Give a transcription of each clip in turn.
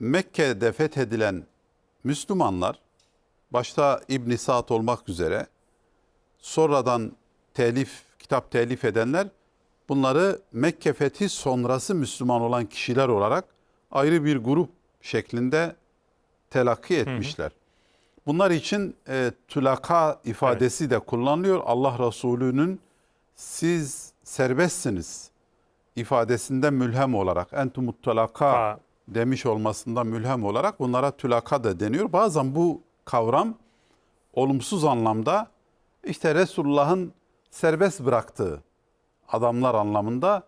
Mekke'de fethedilen Müslümanlar başta İbn Sa'd olmak üzere sonradan telif kitap telif edenler bunları Mekke fethi sonrası Müslüman olan kişiler olarak ayrı bir grup şeklinde telakki etmişler. Bunlar için e, tülaka ifadesi de kullanılıyor. Allah Resulü'nün siz serbestsiniz ifadesinden mülhem olarak entumut tülaka demiş olmasından mülhem olarak bunlara tülaka da deniyor. Bazen bu kavram olumsuz anlamda işte Resulullah'ın serbest bıraktığı adamlar anlamında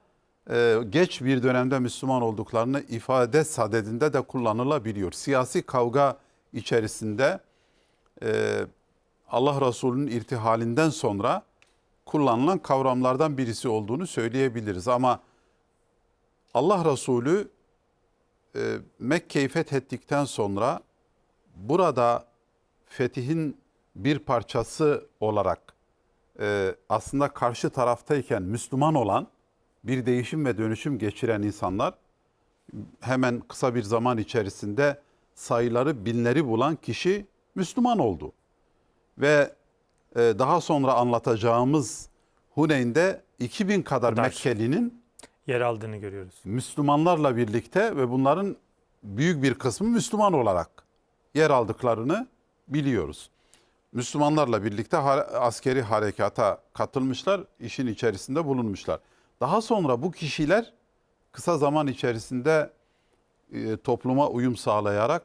e, geç bir dönemde Müslüman olduklarını ifade sadedinde de kullanılabiliyor. Siyasi kavga içerisinde e, Allah Resulü'nün irtihalinden sonra kullanılan kavramlardan birisi olduğunu söyleyebiliriz. Ama Allah Resulü e, Mekke'yi fethettikten sonra burada fetihin bir parçası olarak e, aslında karşı taraftayken Müslüman olan bir değişim ve dönüşüm geçiren insanlar hemen kısa bir zaman içerisinde sayıları binleri bulan kişi Müslüman oldu. Ve e, daha sonra anlatacağımız Huneyn'de 2000 kadar Kadar. Mekkelinin yer aldığını görüyoruz. Müslümanlarla birlikte ve bunların büyük bir kısmı Müslüman olarak yer aldıklarını biliyoruz. Müslümanlarla birlikte askeri harekata katılmışlar, işin içerisinde bulunmuşlar. Daha sonra bu kişiler kısa zaman içerisinde e, topluma uyum sağlayarak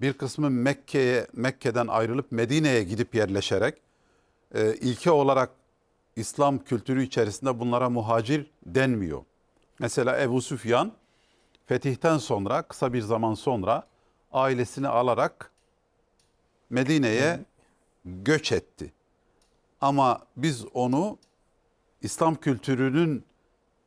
bir kısmı Mekke'ye Mekke'den ayrılıp Medine'ye gidip yerleşerek e, ilke olarak İslam kültürü içerisinde bunlara muhacir denmiyor. Mesela Ebu Süfyan fetihten sonra kısa bir zaman sonra ailesini alarak Medine'ye göç etti. Ama biz onu İslam kültürünün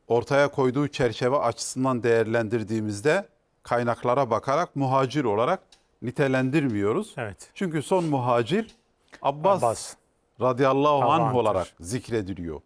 ortaya koyduğu çerçeve açısından değerlendirdiğimizde kaynaklara bakarak muhacir olarak nitelendirmiyoruz. Evet. Çünkü son muhacir Abbas, Abbas. radıyallahu anh olarak zikrediliyor.